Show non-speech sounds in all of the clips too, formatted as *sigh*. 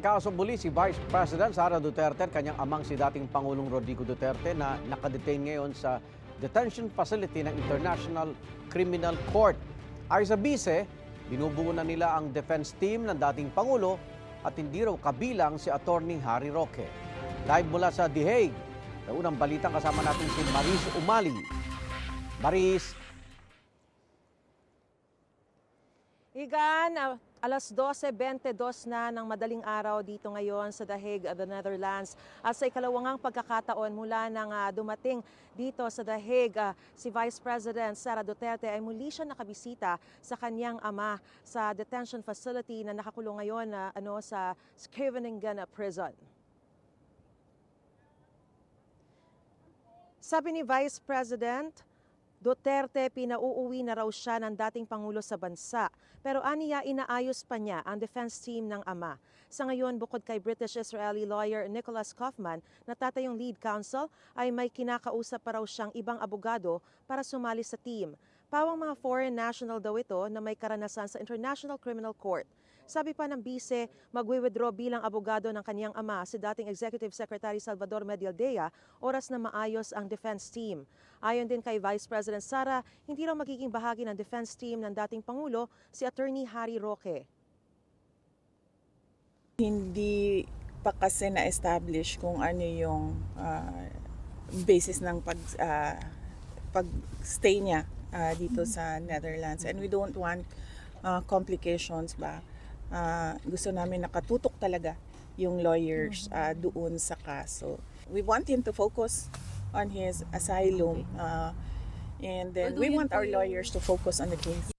kaso muli si Vice President Sara Duterte at kanyang amang si dating Pangulong Rodrigo Duterte na nakadetain ngayon sa detention facility ng International Criminal Court. Ayon sa bise, binubuo na nila ang defense team ng dating Pangulo at hindi raw kabilang si Attorney Harry Roque. Live mula sa The Hague, sa unang balitang kasama natin si Maris Umali. Maris, Igan, ah, alas 12.22 na ng madaling araw dito ngayon sa The Hague, the Netherlands. At sa ikalawang pagkakataon mula nang ah, dumating dito sa The Hague, ah, si Vice President Sara Duterte ay muli siya nakabisita sa kanyang ama sa detention facility na nakakulong ngayon na ano, sa Scheveningen Prison. Sabi ni Vice President, Duterte pinauuwi na raw siya ng dating Pangulo sa bansa. Pero aniya inaayos pa niya ang defense team ng ama. Sa ngayon, bukod kay British-Israeli lawyer Nicholas Kaufman na tatayong lead counsel, ay may kinakausap pa raw siyang ibang abogado para sumali sa team. Pawang mga foreign national daw ito na may karanasan sa International Criminal Court. Sabi pa ng bise, magwi-withdraw bilang abogado ng kaniyang ama si dating Executive Secretary Salvador Medialdea oras na maayos ang defense team. Ayon din kay Vice President Sara, hindi raw magiging bahagi ng defense team ng dating Pangulo si Attorney Harry Roque. Hindi pa kasi na-establish kung ano yung ah, basis ng pag ah, pag-stay niya ah, dito sa Netherlands and we don't want ah, complications ba Ah, gusto namin nakatutok talaga yung lawyers ah, doon sa kaso we want him to focus on his asylum ah, and then we want our lawyers to focus on the case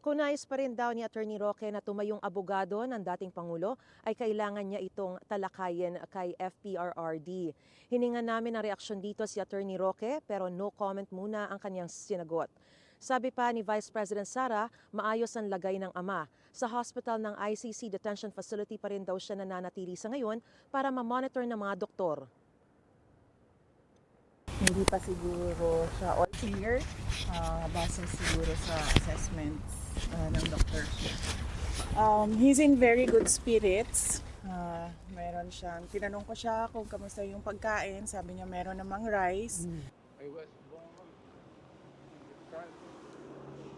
Kunais pa rin daw ni Attorney Roque na tumayong abogado ng dating Pangulo ay kailangan niya itong talakayin kay FPRRD. Hininga namin ang reaksyon dito si Attorney Roque pero no comment muna ang kanyang sinagot. Sabi pa ni Vice President Sara, maayos ang lagay ng ama. Sa hospital ng ICC Detention Facility pa rin daw siya nananatili sa ngayon para ma-monitor ng mga doktor. hindi pa siguro siya all clear ah, base siguro sa assessments ah, ng doctor. Um, he's in very good spirits. Ah, meron siyang, tinanong ko siya kung kamusta yung pagkain. Sabi niya meron namang rice.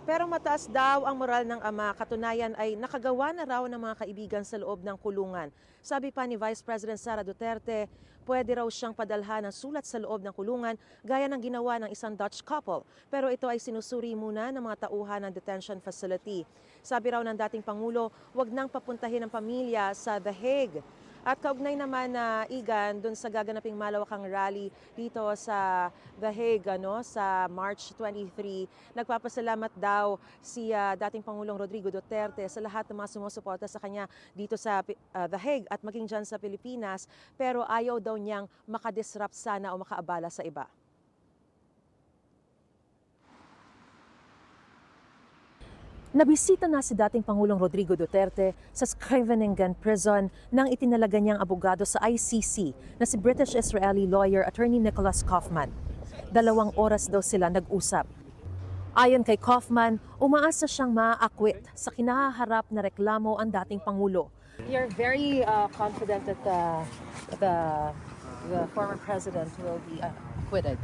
Pero mataas daw ang moral ng ama, katunayan ay nakagawa na raw ng mga kaibigan sa loob ng kulungan. Sabi pa ni Vice President Sara Duterte, pwede raw siyang padalhan ng sulat sa loob ng kulungan gaya ng ginawa ng isang Dutch couple. Pero ito ay sinusuri muna ng mga tauhan ng detention facility. Sabi raw ng dating Pangulo, wag nang papuntahin ng pamilya sa The Hague. At kaugnay naman na Igan dun sa gaganaping malawakang rally dito sa The Hague ano, sa March 23. Nagpapasalamat daw si ah, dating Pangulong Rodrigo Duterte sa lahat ng mga sumusuporta sa kanya dito sa ah, The Hague at maging dyan sa Pilipinas. Pero ayaw daw niyang makadisrupt sana o makaabala sa iba. Nabisita na si dating Pangulong Rodrigo Duterte sa Scheveningen Prison nang itinalaga niyang abogado sa ICC na si British-Israeli lawyer attorney Nicholas Kaufman. Dalawang oras daw sila nag-usap. Ayon kay Kaufman, umaasa siyang maaakwit sa kinaharap na reklamo ang dating Pangulo. You're very uh, confident that the, the, the former president will be uh, acquitted.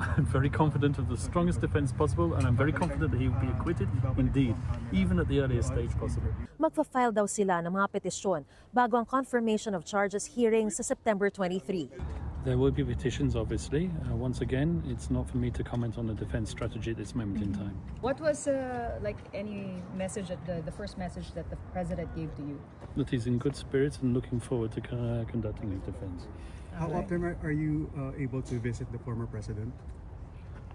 I'm very confident of the strongest defence possible, and I'm very confident that he will be acquitted indeed, even at the earliest stage possible. Magfa-file daw sila ng mga petisyon bago ang confirmation of charges hearing sa September 23. There will be petitions, obviously. Uh, once again, it's not for me to comment on the defence strategy at this moment in time. What was uh, like any message that the, the first message that the president gave to you? That he's in good spirits and looking forward to uh, conducting his defence. How often are, are you uh, able to visit the former president?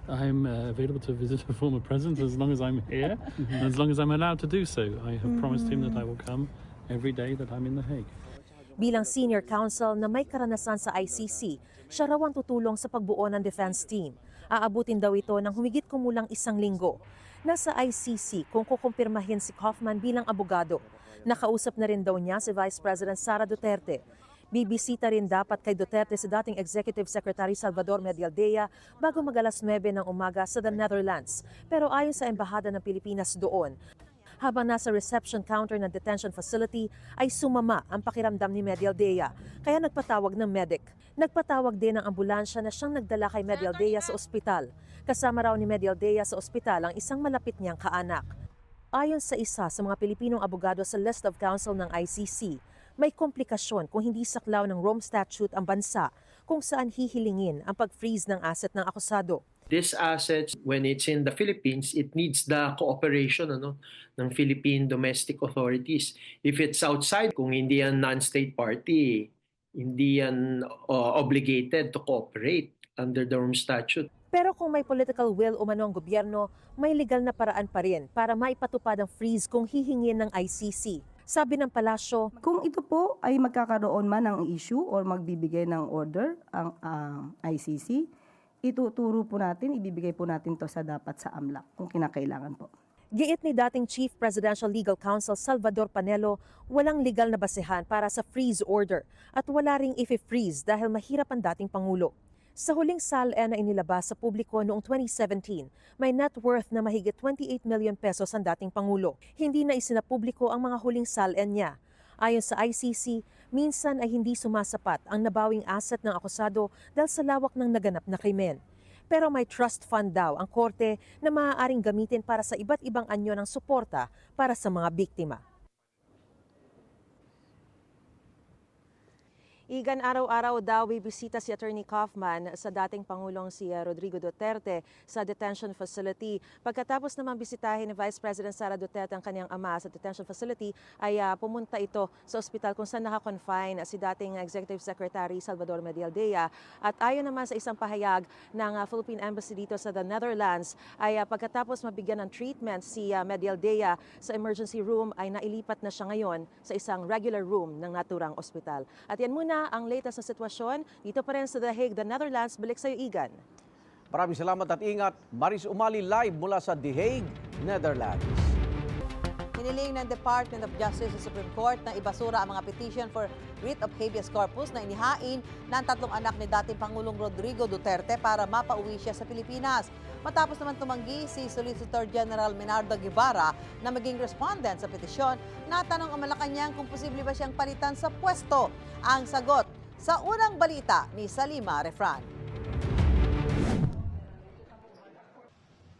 I'm uh, available to visit the former president as long as I'm here, and *laughs* as long as I'm allowed to do so. I have promised him that I will come every day that I'm in The Hague. Bilang senior counsel na may karanasan sa ICC, siya raw ang tutulong sa pagbuo ng defense team. Aabutin daw ito ng humigit kumulang isang linggo. Nasa ICC kung kukumpirmahin si Kaufman bilang abogado. Nakausap na rin daw niya si Vice President Sara Duterte. Bibisita rin dapat kay Duterte si dating Executive Secretary Salvador Medialdea bago mag alas 9 ng umaga sa the Netherlands. Pero ayon sa Embahada ng Pilipinas doon, habang nasa reception counter ng detention facility ay sumama ang pakiramdam ni Medialdea kaya nagpatawag ng medic. Nagpatawag din ng ambulansya na siyang nagdala kay Medialdea sa ospital. Kasama raw ni Medialdea sa ospital ang isang malapit niyang kaanak. Ayon sa isa sa mga Pilipinong abogado sa list of counsel ng ICC, may komplikasyon kung hindi saklaw ng Rome Statute ang bansa kung saan hihilingin ang pag-freeze ng asset ng akusado. These assets, when it's in the Philippines, it needs the cooperation ano, ng Philippine domestic authorities. If it's outside, kung hindi yan non-state party, hindi yan uh, obligated to cooperate under the Rome Statute. Pero kung may political will umano ang gobyerno, may legal na paraan pa rin para maipatupad ang freeze kung hihingin ng ICC. Sabi ng palasyo, Kung ito po ay magkakaroon man ng issue or magbibigay ng order ang ah, ICC, ituturo po natin, ibibigay po natin to sa dapat sa AMLAC kung kinakailangan po. giit ni dating Chief Presidential Legal Counsel Salvador Panelo, walang legal na basehan para sa freeze order at wala ring i-freeze dahil mahirap ang dating Pangulo. Sa huling SALE na inilabas sa publiko noong 2017, may net worth na mahigit 28 million pesos ang dating Pangulo. Hindi na isinapubliko ang mga huling SALE niya. Ayon sa ICC, minsan ay hindi sumasapat ang nabawing asset ng akusado dahil sa lawak ng naganap na krimen. Pero may trust fund daw ang korte na maaaring gamitin para sa iba't ibang anyo ng suporta para sa mga biktima. Igan araw-araw daw bibisita si Attorney Kaufman sa dating Pangulong si uh, Rodrigo Duterte sa detention facility. Pagkatapos naman bisitahin ni Vice President Sara Duterte ang kanyang ama sa detention facility, ay uh, pumunta ito sa ospital kung saan nakakonfine si dating Executive Secretary Salvador Medialdea. At ayon naman sa isang pahayag ng uh, Philippine Embassy dito sa the Netherlands, ay uh, pagkatapos mabigyan ng treatment si uh, Medialdea sa emergency room ay nailipat na siya ngayon sa isang regular room ng naturang ospital. At yan muna ang latest na sitwasyon dito pa rin sa The Hague, the Netherlands. Balik sa iyo, Igan. Maraming salamat at ingat. Maris Umali live mula sa The Hague, Netherlands. Hiniling ng Department of Justice sa Supreme Court na ibasura ang mga petition for writ of habeas corpus na inihain ng tatlong anak ni dating Pangulong Rodrigo Duterte para mapauwi siya sa Pilipinas. Matapos naman tumanggi si Solicitor General Menardo Guevara na maging respondent sa petisyon, natanong ang Malacanang kung posible ba siyang palitan sa pwesto. Ang sagot sa unang balita ni Salima Refran.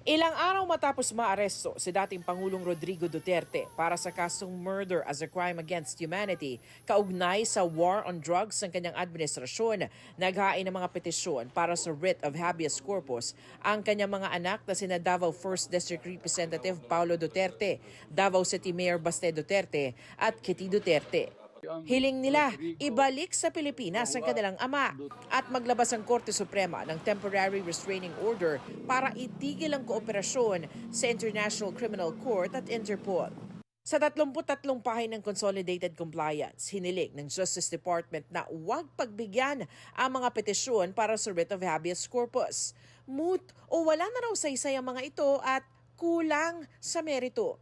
Ilang araw matapos maaresto si dating Pangulong Rodrigo Duterte para sa kasong murder as a crime against humanity, kaugnay sa war on drugs ng kanyang administrasyon, naghain ng mga petisyon para sa writ of habeas corpus ang kanyang mga anak na sina Davao 1st District Representative Paulo Duterte, Davao City Mayor Baste Duterte at Kitty Duterte. Hiling nila ibalik sa Pilipinas ang kanilang ama at maglabas ang Korte Suprema ng temporary restraining order para itigil ang kooperasyon sa International Criminal Court at Interpol. Sa 33 pahay ng Consolidated Compliance, hiniling ng Justice Department na huwag pagbigyan ang mga petisyon para sa writ of habeas corpus. Moot o wala na raw saysay ang mga ito at kulang sa merito.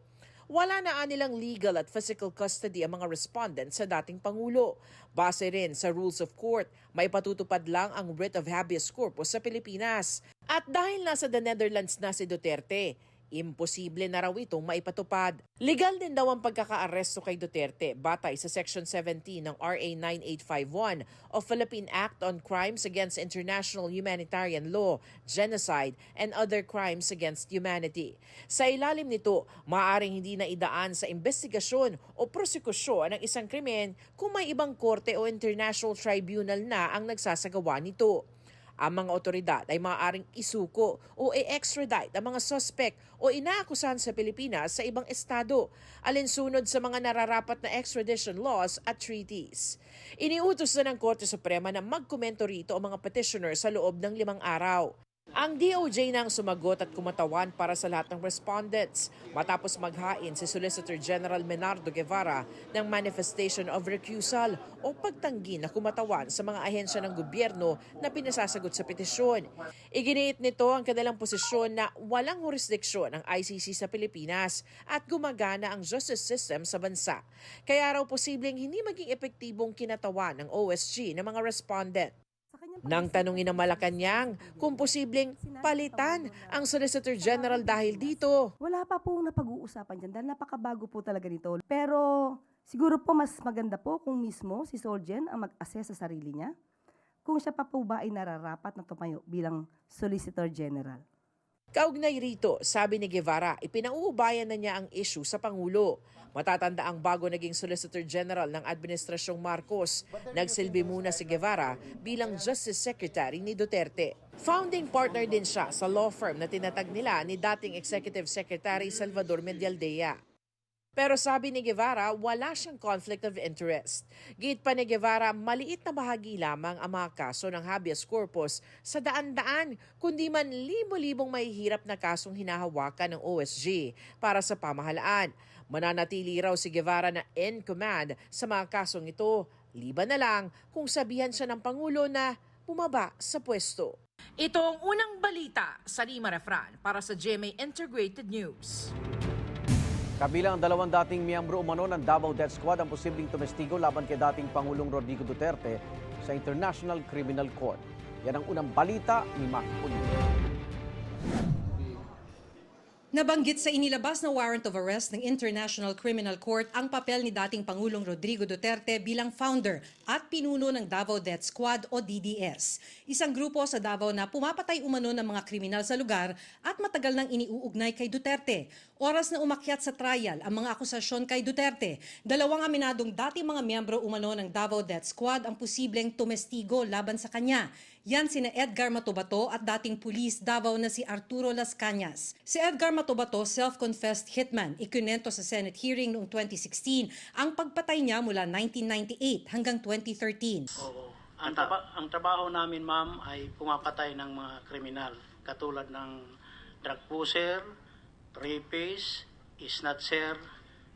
Wala na anilang legal at physical custody ang mga respondents sa dating Pangulo. Base rin sa rules of court, may patutupad lang ang writ of habeas corpus sa Pilipinas. At dahil nasa the Netherlands na si Duterte, imposible na raw itong maipatupad. Legal din daw ang pagkakaaresto kay Duterte batay sa Section 17 ng RA 9851 of Philippine Act on Crimes Against International Humanitarian Law, Genocide, and Other Crimes Against Humanity. Sa ilalim nito, maaaring hindi na idaan sa investigasyon o prosekusyon ng isang krimen kung may ibang korte o international tribunal na ang nagsasagawa nito. Ang mga otoridad ay maaaring isuko o i-extradite ang mga suspect o inaakusahan sa Pilipinas sa ibang estado, alinsunod sa mga nararapat na extradition laws at treaties. Iniutos na ng Korte Suprema na magkomento rito ang mga petitioner sa loob ng limang araw. Ang DOJ nang sumagot at kumatawan para sa lahat ng respondents matapos maghain si Solicitor General Menardo Guevara ng manifestation of recusal o pagtanggi na kumatawan sa mga ahensya ng gobyerno na pinasasagot sa petisyon. Iginiit nito ang kanilang posisyon na walang jurisdiksyon ang ICC sa Pilipinas at gumagana ang justice system sa bansa. Kaya raw posibleng hindi maging epektibong kinatawan ng OSG ng mga respondent. Nang tanungin ng Malacanang kung posibleng palitan ang Solicitor General dahil dito. Wala pa pong napag-uusapan dyan dahil napakabago po talaga nito. Pero siguro po mas maganda po kung mismo si Solgen ang mag-assess sa sarili niya kung siya pa po ba ay nararapat na tumayo bilang Solicitor General. Kaugnay rito, sabi ni Guevara, ipinauubayan na niya ang issue sa Pangulo. Matatanda ang bago naging Solicitor General ng Administrasyong Marcos. Nagsilbi muna si Guevara bilang Justice Secretary ni Duterte. Founding partner din siya sa law firm na tinatag nila ni dating Executive Secretary Salvador Medialdea. Pero sabi ni Guevara, wala siyang conflict of interest. Gate pa ni Guevara, maliit na bahagi lamang ang mga kaso ng habeas corpus sa daan-daan, kundi man libo-libong mahihirap na kasong hinahawakan ng OSG para sa pamahalaan. Mananatili raw si Guevara na in command sa mga kasong ito, liban na lang kung sabihan siya ng Pangulo na bumaba sa pwesto. Ito ang unang balita sa Lima Refran para sa GMA Integrated News. Kabilang ang dalawang dating miyembro umano ng Davao Death Squad ang posibleng tumestigo laban kay dating Pangulong Rodrigo Duterte sa International Criminal Court. Yan ang unang balita ni Mac Pulido. Nabanggit sa inilabas na warrant of arrest ng International Criminal Court ang papel ni dating Pangulong Rodrigo Duterte bilang founder at pinuno ng Davao Death Squad o DDS. Isang grupo sa Davao na pumapatay umano ng mga kriminal sa lugar at matagal nang iniuugnay kay Duterte. Oras na umakyat sa trial ang mga akusasyon kay Duterte. Dalawang aminadong dating mga miyembro umano ng Davao Death Squad ang posibleng tumestigo laban sa kanya. Yan sina Edgar Matubato at dating pulis Davao na si Arturo Las Cañas. Si Edgar Matubato, self-confessed hitman, ikunento sa Senate hearing noong 2016 ang pagpatay niya mula 1998 hanggang 2013. Oo. Ang, traba- ang trabaho namin, ma'am, ay pumapatay ng mga kriminal. Katulad ng drug pusher, rapist, snatcher,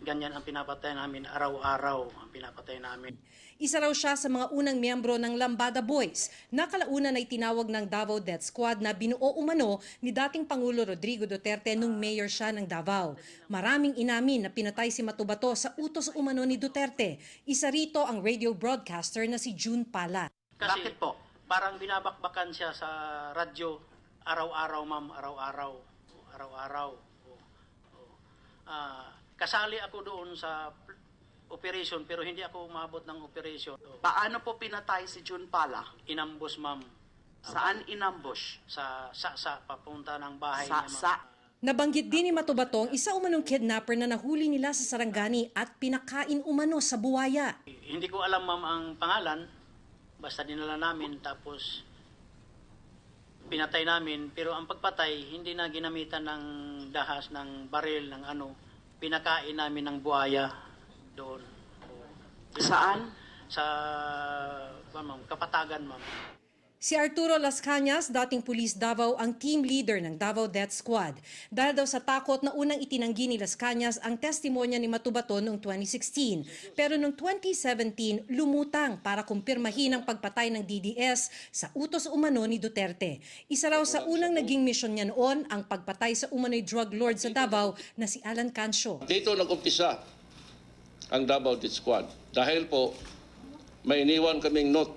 ganyan ang pinapatay namin araw-araw ang pinapatay namin. Isa raw siya sa mga unang miyembro ng Lambada Boys na kalaunan ay tinawag ng Davao Death Squad na binuo umano ni dating Pangulo Rodrigo Duterte nung mayor siya ng Davao. Maraming inamin na pinatay si Matubato sa utos umano ni Duterte. Isa rito ang radio broadcaster na si June Pala. Kasi Bakit po? Parang binabakbakan siya sa radyo araw-araw, ma'am, araw-araw. Araw-araw. Ah, kasali ako doon sa operation pero hindi ako umabot ng operation. Paano po pinatay si June Pala? Inambos, ma'am. Saan inambush? Sa sa, sa papunta ng bahay Sa, niya, ma'am. sa. Nabanggit din ni Matubato ang isa umanong kidnapper na nahuli nila sa Sarangani at pinakain umano sa buwaya. Hindi ko alam ma'am ang pangalan. Basta dinala namin tapos pinatay namin. Pero ang pagpatay, hindi na ginamitan ng dahas, ng baril, ng ano. Pinakain namin ng buhaya doon. Saan? Sa ma'am, Kapatagan, ma'am. Si Arturo Las Cañas, dating pulis Davao, ang team leader ng Davao Death Squad. Dahil daw sa takot na unang itinanggi ni Las Cañas ang testimonya ni Matubato noong 2016. Pero noong 2017, lumutang para kumpirmahin ang pagpatay ng DDS sa utos umano ni Duterte. Isa raw sa unang naging misyon niya noon ang pagpatay sa umano'y drug lord sa Davao na si Alan Cancio. Dito nag-umpisa ang Davao Death Squad. Dahil po, may iniwan kaming note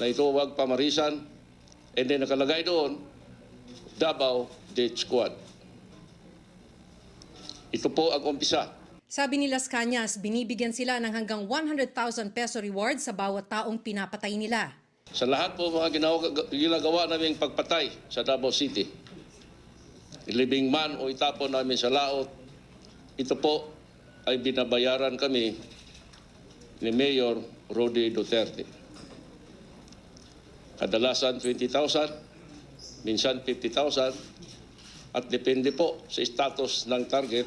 na ito huwag pamarisan and then nakalagay doon, Davao Death Squad. Ito po ang umpisa. Sabi ni Las Cañas, binibigyan sila ng hanggang 100,000 peso reward sa bawat taong pinapatay nila. Sa lahat po mga ginawa, ginagawa naming pagpatay sa Davao City, ilibing man o itapon namin sa laot, ito po ay binabayaran kami ni Mayor Rodi Duterte. Kadalasan 20,000, minsan 50,000, at depende po sa status ng target,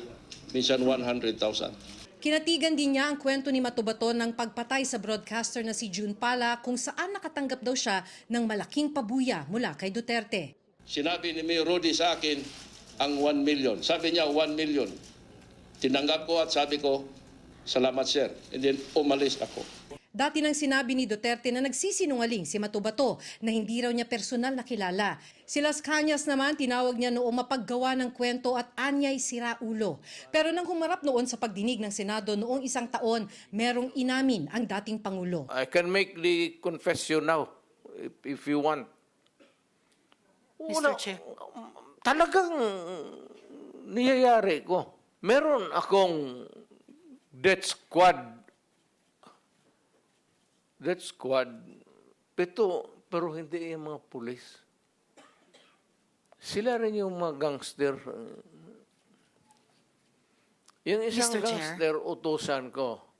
minsan 100,000. Kinatigan din niya ang kwento ni Matubato ng pagpatay sa broadcaster na si June Pala kung saan nakatanggap daw siya ng malaking pabuya mula kay Duterte. Sinabi ni Mayor Rudy sa akin ang 1 million. Sabi niya 1 million. Tinanggap ko at sabi ko, salamat sir. And then umalis ako. Dati nang sinabi ni Duterte na nagsisinungaling si Matubato na hindi raw niya personal nakilala. Si Las Cañas naman tinawag niya noong mapaggawa ng kwento at anyay siraulo. Pero nang humarap noon sa pagdinig ng Senado noong isang taon, merong inamin ang dating Pangulo. I can make the confession now if, if you want. Mr. Chair. Talagang niyayari ko. Meron akong death squad. Death squad. Pito, pero hindi yung mga pulis. Sila rin yung mga gangster. Yung isang Mr. Chair. gangster, utusan ko.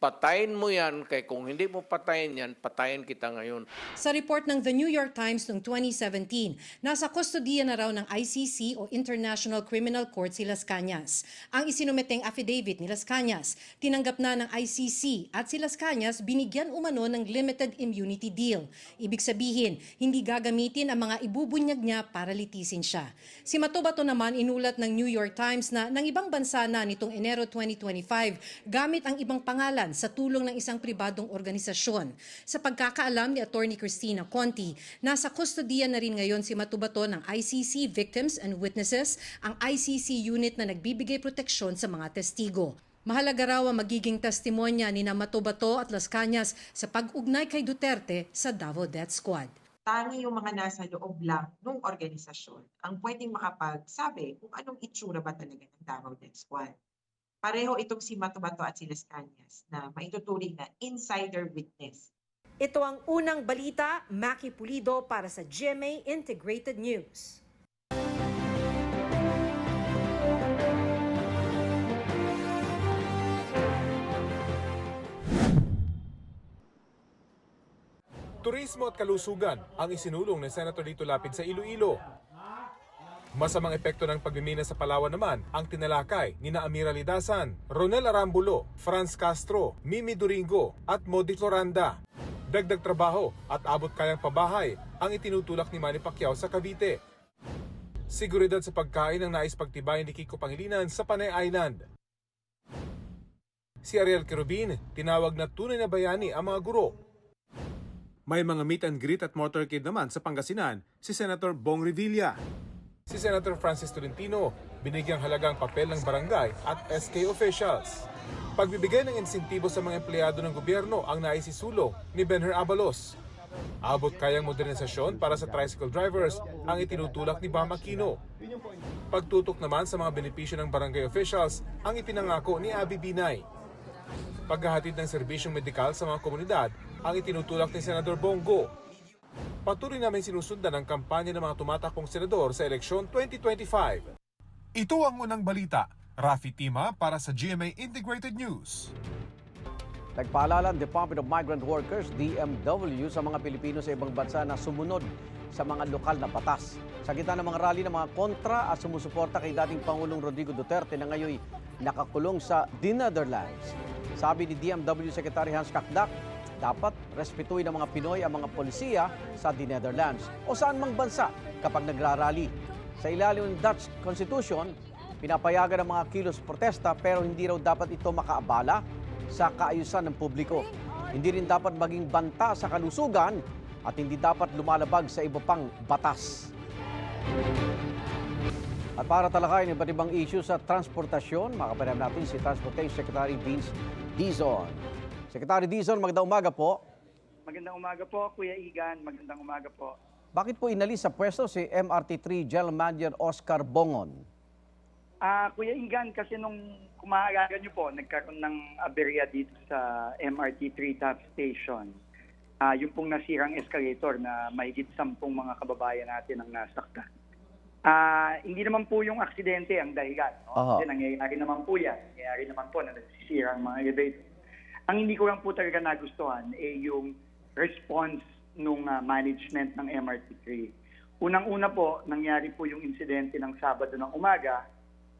Patayin mo yan, kay kung hindi mo patayin yan, patayin kita ngayon. Sa report ng The New York Times noong 2017, nasa kustodiya na raw ng ICC o International Criminal Court si Las Cañas. Ang isinumeteng affidavit ni Las Cañas, tinanggap na ng ICC at si Las Cañas binigyan umano ng limited immunity deal. Ibig sabihin, hindi gagamitin ang mga ibubunyag niya para litisin siya. Si Matubato naman inulat ng New York Times na ng ibang bansa na nitong Enero 2025 gamit ang ibang pangalan sa tulong ng isang pribadong organisasyon. Sa pagkakaalam ni Attorney Christina Conti, nasa kustodiya na rin ngayon si Matubato ng ICC Victims and Witnesses, ang ICC unit na nagbibigay proteksyon sa mga testigo. Mahalaga raw ang magiging testimonya ni na Matubato at Las Cañas sa pag-ugnay kay Duterte sa Davao Death Squad. Tani yung mga nasa loob lang ng organisasyon ang pwedeng makapagsabi kung anong itsura ba talaga ng Davao Death Squad. Pareho itong si Matubato at si Las Cañas na maituturing na insider witness. Ito ang unang balita, Maki Pulido para sa GMA Integrated News. Turismo at kalusugan ang isinulong ni Senator Lito Lapid sa Iloilo. Masamang epekto ng pagmimina sa Palawan naman ang tinalakay ni na Amira Lidasan, Ronel Arambulo, Franz Castro, Mimi Duringo at Modi Floranda. Dagdag trabaho at abot kayang pabahay ang itinutulak ni Manny Pacquiao sa Cavite. Seguridad sa pagkain ang nais pagtibayin ni Kiko Pangilinan sa Panay Island. Si Ariel Kerubin, tinawag na tunay na bayani ang mga guro may mga meet and greet at motorcade naman sa Pangasinan si Senator Bong Revilla. Si Senator Francis Tolentino binigyang halagang papel ng barangay at SK officials. Pagbibigay ng insentibo sa mga empleyado ng gobyerno ang naisisulong ni Benher Abalos. Abot kayang modernisasyon para sa tricycle drivers ang itinutulak ni Bam Aquino. Pagtutok naman sa mga benepisyo ng barangay officials ang ipinangako ni Abby Binay. Paghahatid ng serbisyong medikal sa mga komunidad ang itinutulak ni Senador Bongo. Patuloy namin sinusundan ang kampanya ng mga tumatakbong senador sa eleksyon 2025. Ito ang unang balita. Rafi Tima para sa GMA Integrated News. Nagpaalala ang Department of Migrant Workers, DMW, sa mga Pilipino sa ibang bansa na sumunod sa mga lokal na batas. Sa gitna ng mga rally ng mga kontra at sumusuporta kay dating Pangulong Rodrigo Duterte na ngayon nakakulong sa The Netherlands. Sabi ni DMW Secretary Hans Kakdak, dapat respetuhin ng mga Pinoy ang mga polisiya sa The Netherlands o saan mang bansa kapag nagrarally. Sa ilalim ng Dutch Constitution, pinapayagan ang mga kilos protesta pero hindi raw dapat ito makaabala sa kaayusan ng publiko. Hindi rin dapat maging banta sa kalusugan at hindi dapat lumalabag sa iba pang batas. At para talakayin iba't ibang issue sa transportasyon, makapanayam natin si Transportation Secretary Vince Dizon. Secretary Dizon, magandang umaga po. Magandang umaga po, Kuya Igan. Magandang umaga po. Bakit po inalis sa pwesto si MRT3 General Manager Oscar Bongon? Ah, Kuya Igan, kasi nung kumaaga niyo po, nagkaroon ng aberya dito sa MRT3 top station. Ah, yung pong nasirang escalator na mahigit sampung mga kababayan natin ang nasaktan. Ah, hindi naman po yung aksidente ang dahilan. No? Aha. Kasi nangyayari naman po yan. Nangyayari naman po na nasisira ang mga elevator. Ang hindi ko lang po talaga nagustuhan eh yung response nung ah, management ng MRT3. Unang-una po, nangyari po yung insidente ng Sabado ng umaga.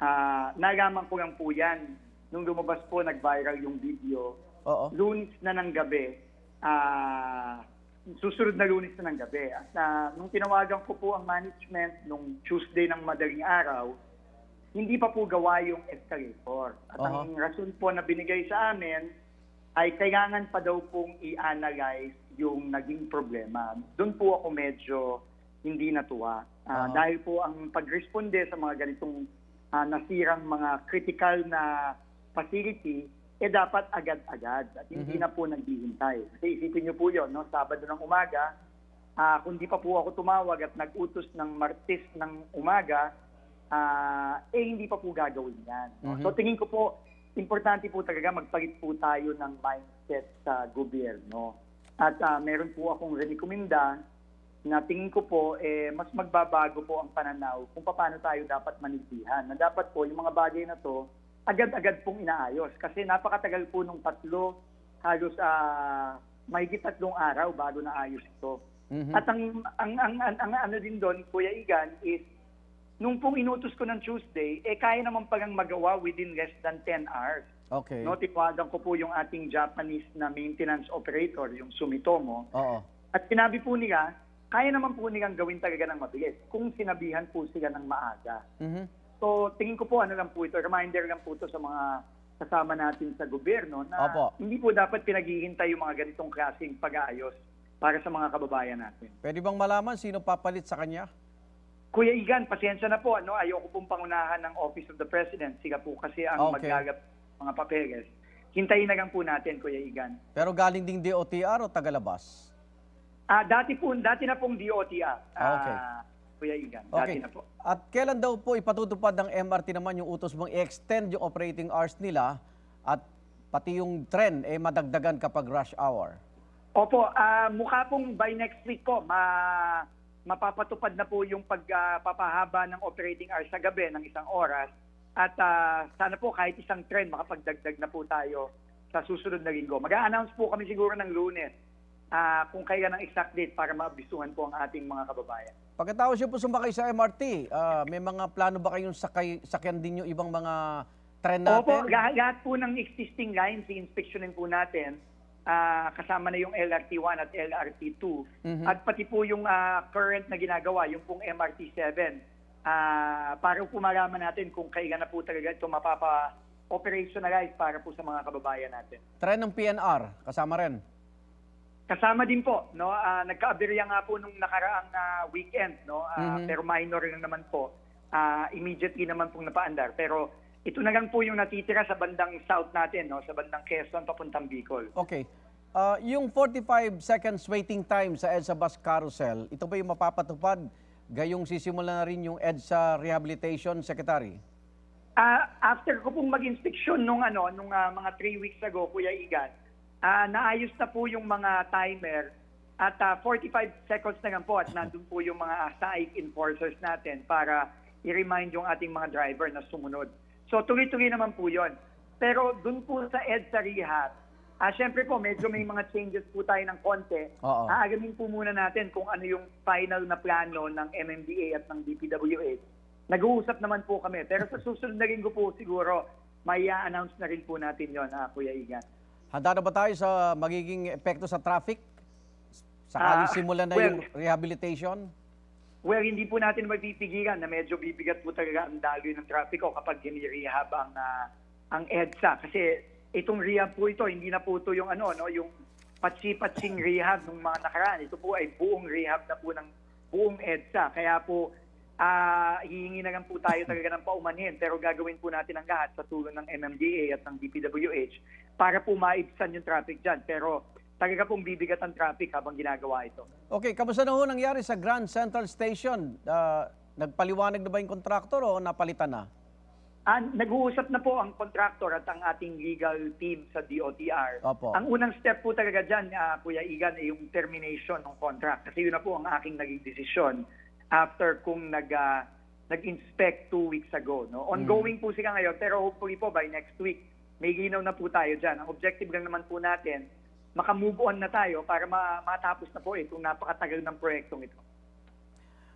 Ah, nalaman ko lang po yan nung lumabas po, nag-viral yung video, Oo. lunes na ng gabi, ah susunod na lunes na ng gabi. At ah, nung tinawagan ko po ang management nung Tuesday ng madaling araw, hindi pa po gawa yung escalator. At ang rason po na binigay sa amin ay kailangan pa daw pong i-analyze yung naging problema. Doon po ako medyo hindi natuwa. Ah, Oo. Dahil po ang pagresponde sa mga ganitong ah, nasirang mga critical na facility, eh dapat agad-agad at hindi Mhm. na po naghihintay. Kasi isipin niyo po yun, no? Sabado ng umaga, ah, kung di pa po ako tumawag at nag-utos ng Martes ng umaga, ah, eh hindi pa po gagawin yan. no? Mhm. So tingin ko po, importante po talaga magpalit po tayo ng mindset sa gobyerno. At ah, meron po akong rekomenda na tingin ko po eh, mas magbabago po ang pananaw kung paano tayo dapat manitihan. Na dapat po yung mga bagay na to agad-agad pong inaayos. Kasi napakatagal po nung tatlo, halos ah mahigit tatlong araw bago naayos ito. Mhm. At ang, ang, ang, ang, ang ano din doon, Kuya Igan, is nung pong inutos ko ng Tuesday, eh kaya naman palang magawa within less than 10 hours. Okay. No, tipagan ko po yung ating Japanese na maintenance operator, yung Sumitomo. Oo. At sinabi po nila, kaya naman po nilang gawin talaga ng mabilis kung sinabihan po sila ng maaga. Mhm. So, tingin ko po ano lang po ito, reminder lang po ito sa mga kasama natin sa gobyerno na Opo. hindi po dapat pinaghihintay yung mga ganitong klaseng pag-aayos para sa mga kababayan natin. Pwede bang malaman sino papalit sa kanya? Kuya Igan, pasensya na po. Ano, ayoko pong pangunahan ng Office of the President. Sila po kasi ang Okay. maglalap ng mga papeles. Hintayin na lang po natin, Kuya Igan. Pero galing ding DOTR o tagalabas? Ah, dati po, dati na pong DOTR. Ah, okay. Ah, Kuya Igan, dati Okay. na po. At kailan daw po ipatutupad ng MRT naman yung utos mong i-extend yung operating hours nila at pati yung tren eh madagdagan kapag rush hour? Opo, ah, mukha pong by next week po, ma mapapatupad na po yung pagpapahaba ng operating hours sa gabi ng isang oras. At ah, sana po kahit isang tren makapagdagdag na po tayo sa susunod na linggo. Mag-a-announce po kami siguro ng lunes ah, kung kailan ang exact date para maabisuhan po ang ating mga kababayan. Pagkatapos yung po sumakay sa MRT, ah, may mga plano ba kayong sakay, sakyan din yung ibang mga tren natin? Opo, lahat po ng existing lines, i-inspectionin po natin. Ah, kasama na yung LRT1 at LRT2. Mhm. At pati po yung ah, current na ginagawa, yung pong MRT7. Ah, para po malaman natin kung kailan na po talaga ito mapapa-operationalize para po sa mga kababayan natin. Tren ng PNR, kasama rin. Kasama din po, no? Ah, nagka-aberya nga po nung nakaraang ah, weekend, no? Ah, Mhm. Pero minor lang naman po. Ah, immediately naman pong napaandar. Pero ito na lang po yung natitira sa bandang south natin, no? Sa bandang Quezon papuntang Bicol. Okay. Ah, yung 45 seconds waiting time sa EDSA Bus Carousel, ito ba yung mapapatupad gayong sisimula na rin yung EDSA Rehabilitation Secretary? Ah, after ko pong mag-inspeksyon nung ano, nung ah, mga three weeks ago, Kuya Igan, ah, naayos na po yung mga timer at ah, 45 seconds na lang po at nandun po yung mga SAIC enforcers natin para i-remind yung ating mga driver na sumunod. So tuloy-tuloy naman po yon. Pero dun po sa EDSA Rehab, ah, syempre po medyo may mga changes po tayo ng konti. Oo. Aagamin po muna natin kung ano yung final na plano ng MMDA at ng DPWH. Nag-uusap naman po kami. Pero sa susunod na linggo po siguro, may announce na rin po natin yon, ah, Kuya Igan. Handa na ba tayo sa magiging epekto sa traffic? Sakali Ah, simulan na well- yung rehabilitation? Well, hindi po natin mapipigilan na medyo bibigat po talaga ang daloy ng trapiko kapag ginirehab ang ah, ang EDSA. Kasi itong rehab po ito hindi na po ito yung ano no yung patsi-patsing rehab ng mga nakaraan. Ito po ay buong rehab na po ng buong EDSA. Kaya po ah hihingi na lang po tayo talaga ng paumanhin. Pero gagawin po natin ang lahat sa tulong ng MMDA at ng DPWH para po maibsan yung traffic dyan. Pero talaga pong bibigat ang traffic habang ginagawa ito. Okay, kamusta na ho nangyari sa Grand Central Station? Ah, nagpaliwanag na ba yung kontraktor o napalitan na? Ah, nag-uusap na po ang contractor at ang ating legal team sa DOTR. Opo. Ang unang step po talaga dyan, ah, Kuya Igan, ay yung termination ng contract. Kasi yun na po ang aking naging desisyon after kung nag, ah, nag-inspect two weeks ago. No? Ongoing po sila ngayon, pero hopefully po by next week, may ginaw na po tayo dyan. Ang objective lang naman po natin, makamove on na tayo para ma- matapos na po itong napakatagal ng proyektong ito.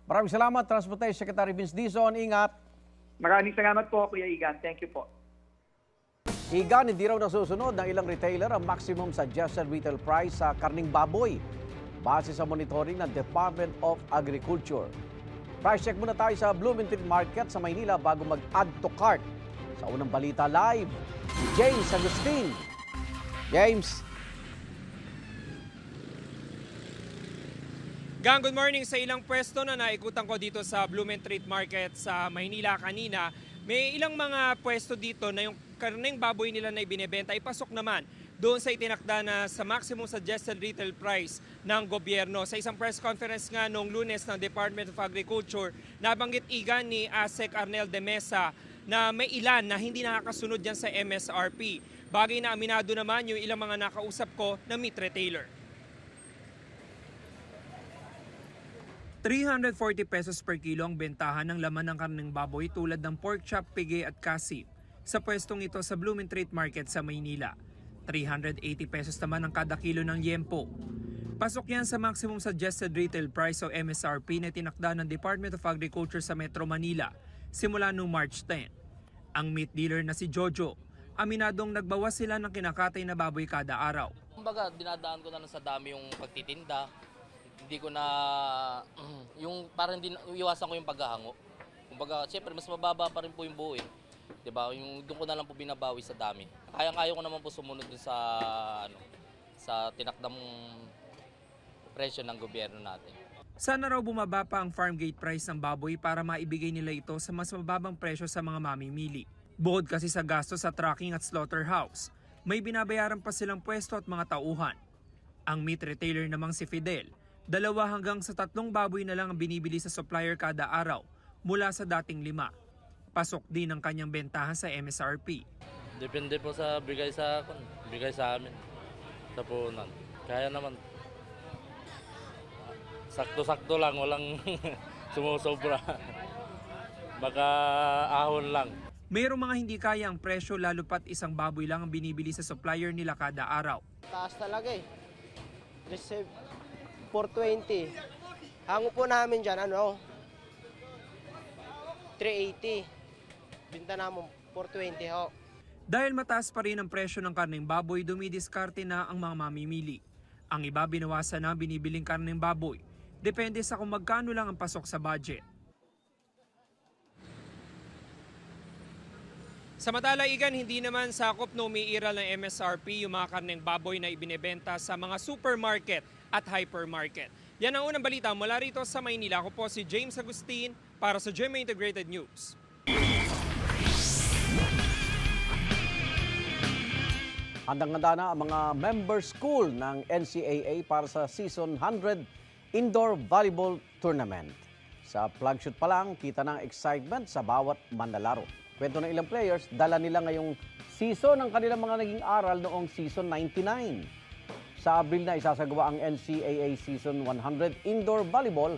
Maraming salamat, Transportation Secretary Vince Dizon. Ingat. Maraming salamat po, Kuya Igan. Thank you po. Higan, hindi raw nasusunod ng ilang retailer ang maximum suggested retail price sa karning baboy base sa monitoring ng Department of Agriculture. Price check muna tayo sa Bloomington Market sa Maynila bago mag-add to cart. Sa unang balita live, James Agustin. James, Gang, good morning sa ilang pwesto na naikutan ko dito sa Blumentritt Market sa Maynila kanina. May ilang mga pwesto dito na yung karneng baboy nila na ibinebenta ay pasok naman doon sa itinakda na sa maximum suggested retail price ng gobyerno. Sa isang press conference nga noong lunes ng Department of Agriculture, nabanggit igan ni ASEC Arnel de Mesa na may ilan na hindi nakakasunod dyan sa MSRP. Bagay na aminado naman yung ilang mga nakausap ko na meat retailer. 340 pesos per kilo ang bentahan ng laman ng karneng baboy tulad ng pork chop, pigi at kasip sa pwestong ito sa Blumentritt Market sa Maynila. 380 pesos naman ang kada kilo ng yempo. Pasok yan sa maximum suggested retail price o MSRP na tinakda ng Department of Agriculture sa Metro Manila simula noong March 10. Ang meat dealer na si Jojo, aminadong nagbawas sila ng kinakatay na baboy kada araw. Kumbaga, dinadaan ko na lang sa dami yung pagtitinda. Hindi ko na, *clears throat* yung parang hindi, iwasan ko yung paghahango. Kumbaga, siyempre, mas mababa pa rin po yung buo eh. 'Di ba? Yung doon ko na lang po binabawi sa dami. Kayang-kaya ko naman po sumunod dun sa ano sa tinakdang presyo ng gobyerno natin. Sana raw bumaba pa ang farm gate price ng baboy para maibigay nila ito sa mas mababang presyo sa mga mamimili. Bukod kasi sa gasto sa tracking at slaughterhouse, may binabayaran pa silang pwesto at mga tauhan. Ang meat retailer namang si Fidel, dalawa hanggang sa tatlong baboy na lang ang binibili sa supplier kada araw mula sa dating lima. Pasok din ang kanyang bentahan sa MSRP. Depende po sa bigay sa bigay sa amin. Sa punan. Kaya naman sakto-sakto lang, walang *laughs* sumusobra. Baka ahon lang. Mayroong mga hindi kaya ang presyo lalo pat isang baboy lang ang binibili sa supplier nila kada araw. Taas talaga eh. Receive 420. Hango po namin dyan, ano, 380. Binta namin 420 ho. Dahil mataas pa rin ang presyo ng karneng baboy, dumidiskarte na ang mga mamimili. Ang iba binawasan na binibiling karneng baboy. Depende sa kung magkano lang ang pasok sa budget. Sa matalaigan, hindi naman sakop no umiiral ng MSRP yung mga karneng baboy na ibinebenta sa mga supermarket at hypermarket. Yan ang unang balita mula rito sa Maynila. Ako po si James Agustin para sa GMA Integrated News. handang-handa na ang mga member school ng NCAA para sa Season 100 Indoor Volleyball Tournament. Sa plug pa lang, kita ng excitement sa bawat manlalaro. Kwento ng ilang players, dala nila ngayong season ang kanilang mga naging aral noong Season 99. Sa Abril na isasagawa ang NCAA Season 100 Indoor Volleyball,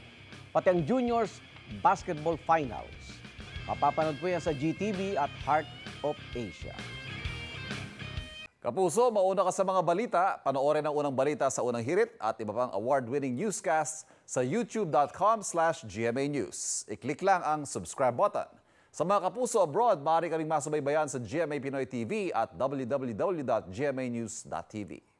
pati ang Juniors Basketball Finals. Mapapanood po yan sa GTV at Heart of Asia. Kapuso, mauna ka sa mga balita. Panoorin ang unang balita sa unang hirit at iba pang award-winning newscast sa youtube.com slash GMA News. I-click lang ang subscribe button. Sa mga kapuso abroad, maaari kaming masubaybayan sa GMA Pinoy TV at www.gmanews.tv.